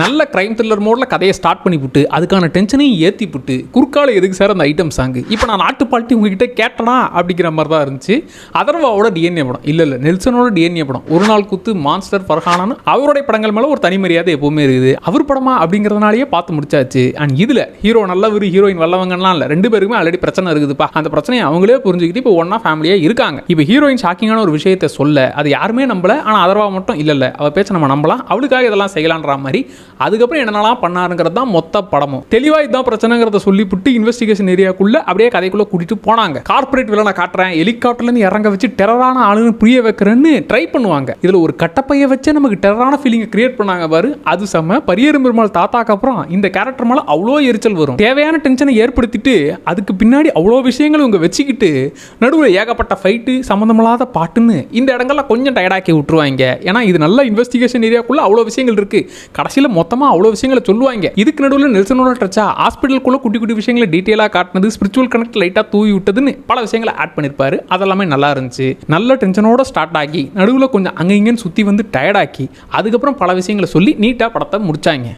நல்ல crime thriller மோடில் கதையை ஸ்டார்ட் பண்ணி விட்டு அதுக்கான டென்ஷனையும் ஏற்றி விட்டு குறுக்கால எதுக்கு சார் அந்த ஐட்டம் சாங்கு இப்போ நான் நாட்டு பால்ட்டி உங்ககிட்ட கேட்டனா அப்படிங்கிற மாதிரி தான் இருந்துச்சு. அதர்வாவோட டிஎன்ஏ படம். இல்லை இல்லை நெல்சனோட டிஎன்ஏ படம். ஒரு நாள் குத்து மான்ஸ்டர் ஃபர்ஹானான்னு அவருடைய படங்கள் மேலே ஒரு தனி மரியாதை எப்போவுமே இருக்குது. அவர் படமா அப்படிங்கிறதுனாலயே பார்த்து முடிச்சாச்சு. அண்ட் இதில் ஹீரோ நல்லவர் ஹீரோயின் வல்லவங்கலாம் இல்லை. ரெண்டு பேருக்குமே ஆல்ரெடி பிரச்சனை இருக்குதுப்பா. அந்த பிரச்சனையை அவங்களே புரிஞ்சுக்கிட்டு இப்போ ஒன்றா ஃபேமிலியாக இருக்காங்க. இப்போ ஹீரோயின் ஷாக்கிங்கான ஒரு விஷயத்தை சொல்ல அது யாருமே நம்பல. ஆனால் அதர்வா மட்டும் இல்லை இல்லை அவள் பேச்ச நம்ம நம்பலாம். அவளுக்காக இதெல்லாம் செய்யலான்ற மாதிரி அதுக்கப்புறம் என்னென்னலாம் பண்ணாருங்கிறது தான் மொத்த படமும். தெளிவாக இதுதான் பிரச்சனைங்கிறத சொல்லிவிட்டு இன்வெஸ்டிகேஷன் ஏரியாக்குள்ள அப்படியே கதைக்குள்ள கூட்டிட்டு போனாங்க. கார்ப்பரேட் நான் காட்டுறேன் ஹெலிகாப்டர்லேருந்து இறங்க வச்சு டெரரான ஆளுன்னு புரிய வைக்கிறேன்னு ட்ரை பண்ணுவாங்க. இதில் ஒரு கட்டப்பையை வச்சு நமக்கு டெரரான ஃபீலிங்கை கிரியேட் பண்ணாங்க பாரு. அது செம்ம பரியரும் பெருமாள் தாத்தாக்கு அப்புறம் இந்த கேரக்டர் மேலே அவ்வளோ எரிச்சல் வரும். தேவையான டென்ஷனை ஏற்படுத்திட்டு அதுக்கு பின்னாடி அவ்வளோ விஷயங்கள் இவங்க வச்சுக்கிட்டு நடுவில் ஏகப்பட்ட ஃபைட்டு சம்மந்தமில்லாத பாட்டுன்னு இந்த இடங்கள்லாம் கொஞ்சம் டயர்டாக்கி விட்டுருவாங்க. ஏன்னா இது நல்ல இன்வெஸ்டிகேஷன் ஏரியாக்குள்ள அவ்வளோ விஷயங்கள் இருக்கு. கடைசியில் மொத்தமாக அவ்வளோ விஷயங்களை சொல்லுவாங்க. இதுக்கு நடுவில் நெல்சனோட டச்சா ஹாஸ்பிட்டலுக்குள்ள குட்டி குட்டி விஷயங்களை டீட்டெயிலாக காட்டினது ஸ்பிரிச்சுவல் கனெக்ட் லைட்டாக தூவி விட்டதுன்னு பல விஷயங்களை ஆட் பண்ணியிருப்பாரு அதெல்லாமே நல்லா இருந்துச்சு. நல்ல டென்ஷனோட ஸ்டார்ட் ஆகி நடுவில் கொஞ்சம் அங்கே இங்கேன்னு சுற்றி வந்து டயர்டாக்கி அதுக்கப்புறம் பல விஷயங்களை சொல்லி நீட்டாக படத்தை முடிச்சாங்க.